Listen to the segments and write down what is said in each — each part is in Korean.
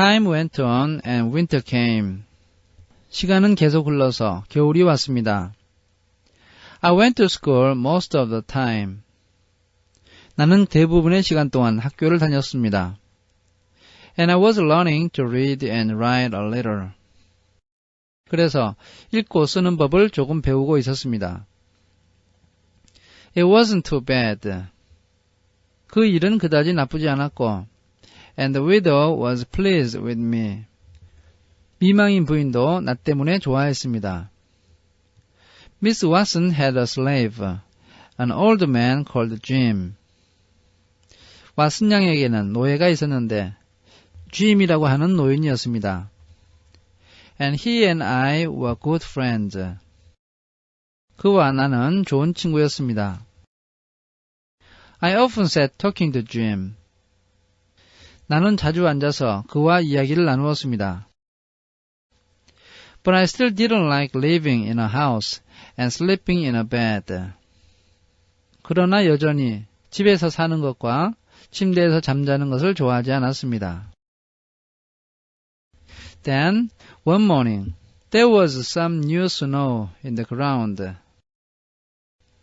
Time went on and winter came. 시간은 계속 흘러서 겨울이 왔습니다. I went to school most of the time. 나는 대부분의 시간 동안 학교를 다녔습니다. And I was learning to read and write a little. 그래서 읽고 쓰는 법을 조금 배우고 있었습니다. It wasn't too bad. 그 일은 그다지 나쁘지 않았고, and the widow was pleased with me. 미망인 부인도 나 때문에 좋아했습니다. Miss Watson had a slave, an old man called Jim. 왓슨 양에게는 노예가 있었는데, Jim이라고 하는 노인이었습니다. And he and I were good friends. 그와 나는 좋은 친구였습니다. I often sat talking to Jim. 나는 자주 앉아서 그와 이야기를 나누었습니다. But I still didn't like living in a house and sleeping in a bed. 그러나 여전히 집에서 사는 것과 침대에서 잠자는 것을 좋아하지 않았습니다. Then, one morning, there was some new snow in the ground.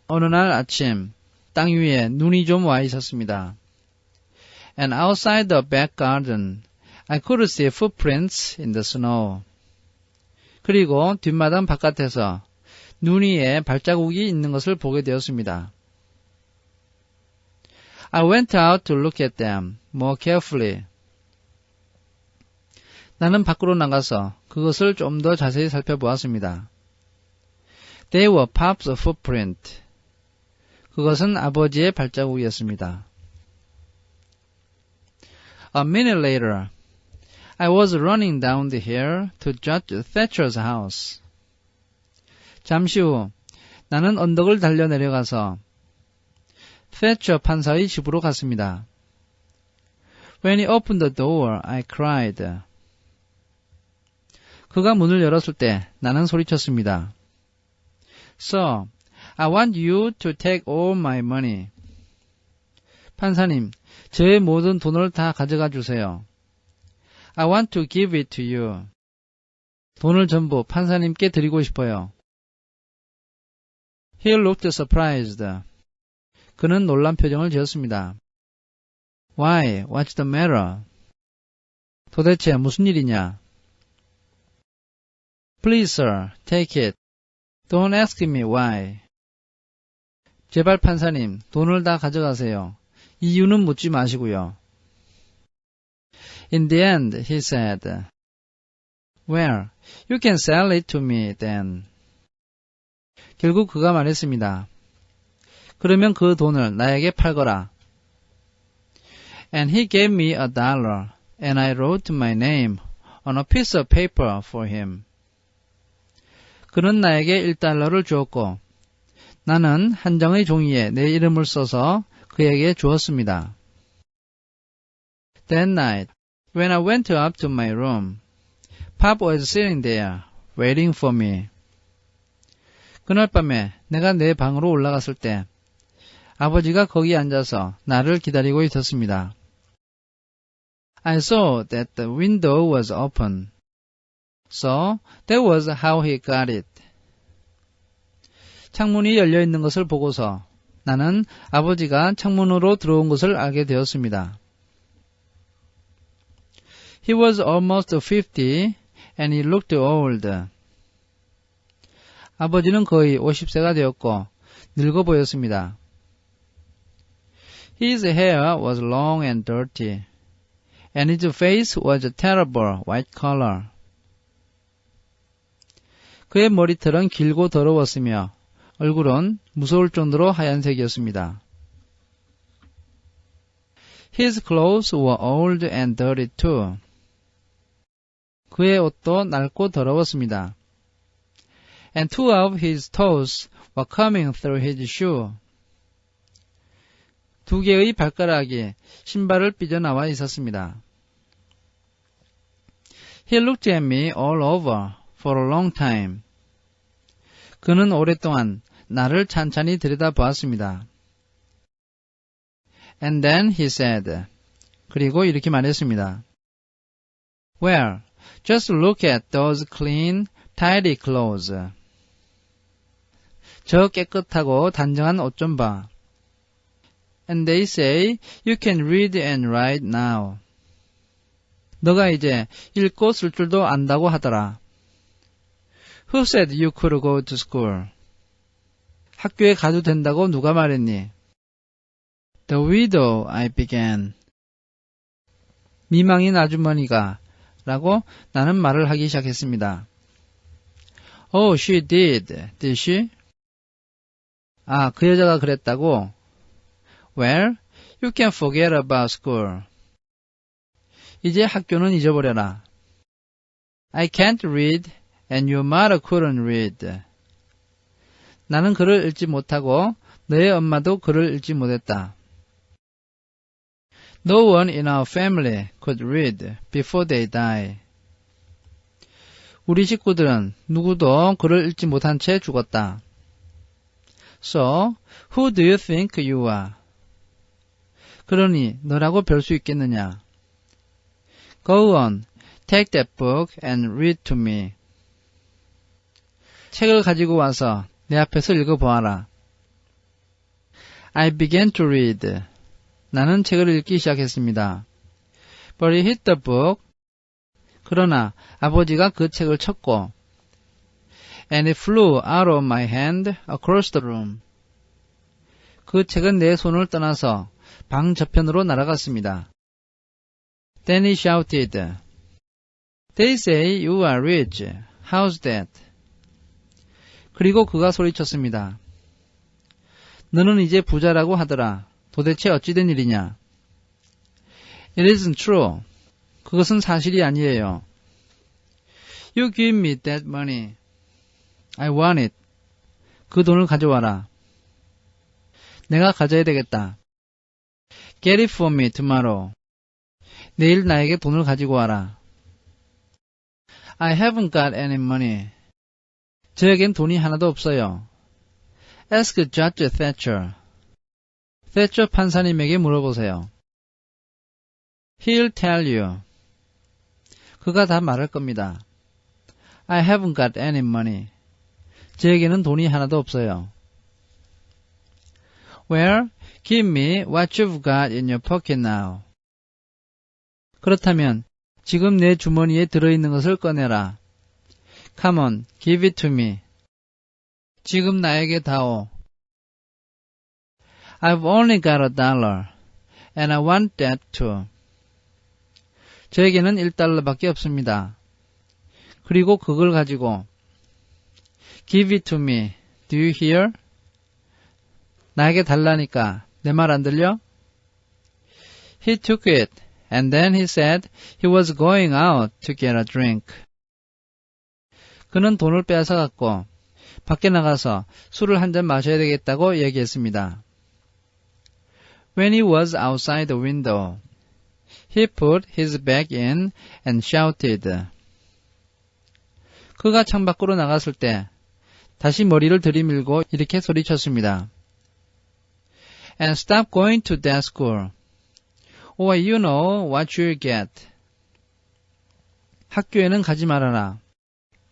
어느 날 아침, 땅 위에 눈이 좀 와 있었습니다. And outside the back garden, I could see footprints in the snow. 그리고 뒷마당 바깥에서 눈 위에 발자국이 있는 것을 보게 되었습니다. I went out to look at them more carefully. 나는 밖으로 나가서 그것을 좀 더 자세히 살펴보았습니다. They were Pop's footprint. 그것은 아버지의 발자국이었습니다. A minute later, I was running down the hill to Judge Thatcher's house. 잠시 후 나는 언덕을 달려 내려가서 Thatcher 판사의 집으로 갔습니다. When he opened the door, I cried. 그가 문을 열었을 때 나는 소리쳤습니다. Sir, I want you to take all my money. 판사님, 저의 모든 돈을 다 가져가 주세요. I want to give it to you. 돈을 전부 판사님께 드리고 싶어요. He looked surprised. 그는 놀란 표정을 지었습니다. Why? What's the matter? 도대체 무슨 일이냐? Please, sir, take it. Don't ask me why. 제발 판사님, 돈을 다 가져가세요. 이유는 묻지 마시고요. In the end, he said, Well, you can sell it to me then. 결국 그가 말했습니다. 그러면 그 돈을 나에게 팔거라. And he gave me a dollar, and I wrote my name on a piece of paper for him. 그는 나에게 1달러를 주었고, 나는 한 장의 종이에 내 이름을 써서 그에게 주었습니다. That night, when I went up to my room, Pop was sitting there, waiting for me. 그날 밤에 내가 내 방으로 올라갔을 때 아버지가 거기 앉아서 나를 기다리고 있었습니다. I saw that the window was open. So that was how he got it. 창문이 열려 있는 것을 보고서 나는 아버지가 창문으로 들어온 것을 알게 되었습니다. He was almost 50 and he looked old. 아버지는 거의 50세가 되었고 늙어 보였습니다. His hair was long and dirty, and his face was a terrible white color. 그의 머리털은 길고 더러웠으며 얼굴은 무서울 정도로 하얀색이었습니다. His clothes were old and dirty too. 그의 옷도 낡고 더러웠습니다. And two of his toes were coming through his shoe. 두 개의 발가락이 신발을 삐져나와 있었습니다. He looked at me all over for a long time. 그는 오랫동안 나를 찬찬히 들여다보았습니다. And then he said, 그리고 이렇게 말했습니다. Well, just look at those clean, tidy clothes. 저 깨끗하고 단정한 옷 좀 봐. And they say you can read and write now. 너가 이제 읽고 쓸 줄도 안다고 하더라. Who said you could go to school? 학교에 가도 된다고 누가 말했니? The widow, I began. 미망인 아주머니가 라고 나는 말을 하기 시작했습니다. Oh, she did. Did she? 아, 그 여자가 그랬다고? Well, you can forget about school. 이제 학교는 잊어버려라. I can't read and your mother couldn't read. 나는 글을 읽지 못하고 너의 엄마도 글을 읽지 못했다. No one in our family could read before they die. 우리 식구들은 누구도 글을 읽지 못한 채 죽었다. So, who do you think you are? 그러니 너라고 별 수 있겠느냐? Go on, take that book and read to me. 책을 가지고 와서 내 앞에서 읽어보아라. I began to read. 나는 책을 읽기 시작했습니다. But he hit the book. 그러나 아버지가 그 책을 쳤고 and it flew out of my hand across the room. 그 책은 내 손을 떠나서 방 저편으로 날아갔습니다. Then he shouted, They say you are rich. How's that? 그리고 그가 소리쳤습니다. 너는 이제 부자라고 하더라. 도대체 어찌된 일이냐? It isn't true. 그것은 사실이 아니에요. You give me that money. I want it. 그 돈을 가져와라. 내가 가져야 되겠다. Get it for me tomorrow. 내일 나에게 돈을 가지고 와라. I haven't got any money. 저에겐 돈이 하나도 없어요. Ask Judge Thatcher. 세처 판사님에게 물어보세요. He'll tell you. 그가 다 말할 겁니다. I haven't got any money. 저에게는 돈이 하나도 없어요. Well, give me what you've got in your pocket now. 그렇다면 지금 내 주머니에 들어있는 것을 꺼내라. Come on, give it to me. 지금 나에게 다오. I've only got a dollar, and I want that too. 저에게는 1달러밖에 없습니다. 그리고 그걸 가지고 Give it to me. Do you hear? 나에게 달라니까 내 말 안 들려? He took it, and then he said he was going out to get a drink. 그는 돈을 빼앗아 갔고 밖에 나가서 술을 한 잔 마셔야 되겠다고 얘기했습니다. When he was outside the window, he put his bag in and shouted. 그가 창밖으로 나갔을 때 다시 머리를 들이밀고 이렇게 소리쳤습니다. And stop going to that school, or you know what you'll get. 학교에는 가지 말아라.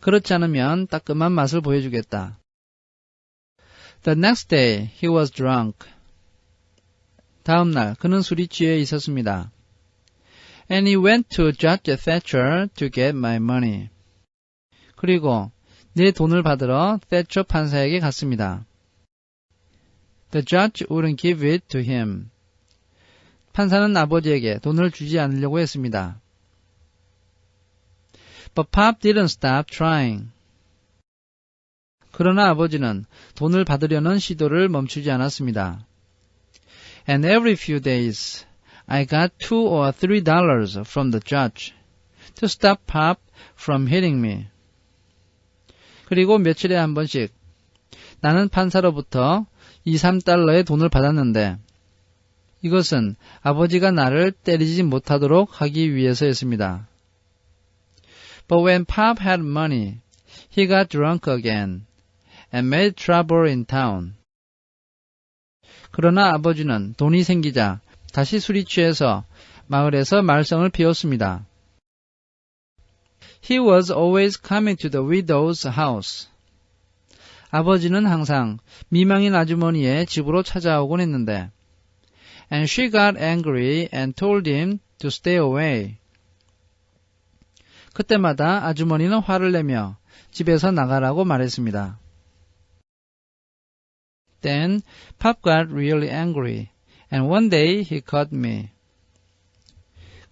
그렇지 않으면 따끔한 맛을 보여주겠다. The next day he was drunk. 다음 날 그는 술이 취해 있었습니다. And he went to Judge Thatcher to get my money. 그리고 내 돈을 받으러 Thatcher 판사에게 갔습니다. The judge wouldn't give it to him. 판사는 아버지에게 돈을 주지 않으려고 했습니다. But Pop didn't stop trying. 그러나 아버지는 돈을 받으려는 시도를 멈추지 않았습니다. And every few days, I got two or three dollars from the judge to stop Pop from hitting me. 그리고 며칠에 한 번씩 나는 판사로부터 2, 3달러의 돈을 받았는데 이것은 아버지가 나를 때리지 못하도록 하기 위해서였습니다. But when Pop had money, he got drunk again and made trouble in town. 그러나 아버지는 돈이 생기자 다시 술이 취해서 마을에서 말썽을 피웠습니다. He was always coming to the widow's house. 아버지는 항상 미망인 아주머니의 집으로 찾아오곤 했는데 and she got angry and told him to stay away. 그때마다 아주머니는 화를 내며 집에서 나가라고 말했습니다. Then Pop got really angry and one day he caught me.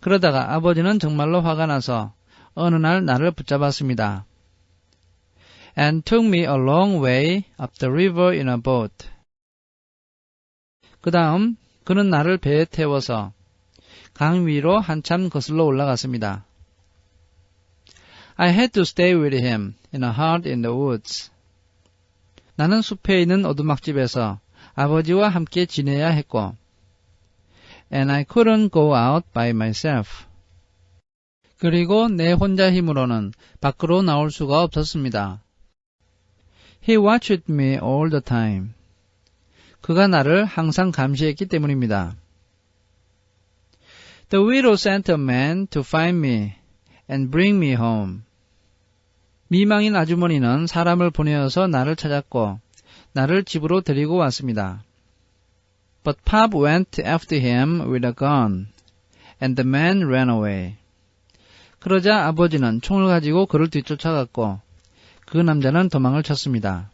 그러다가 아버지는 정말로 화가 나서 어느 날 나를 붙잡았습니다. and took me a long way up the river in a boat. 그 다음 그는 나를 배에 태워서 강 위로 한참 거슬러 올라갔습니다. I had to stay with him in a hut in the woods. 나는 숲에 있는 오두막집에서 아버지와 함께 지내야 했고, and I couldn't go out by myself. 그리고 내 혼자 힘으로는 밖으로 나올 수가 없었습니다. He watched me all the time. 그가 나를 항상 감시했기 때문입니다. The widow sent a man to find me and bring me home. 미망인 아주머니는 사람을 보내어서 나를 찾았고 나를 집으로 데리고 왔습니다. But Pop went after him with a gun, and the man ran away. 그러자 아버지는 총을 가지고 그를 뒤쫓아갔고 그 남자는 도망을 쳤습니다.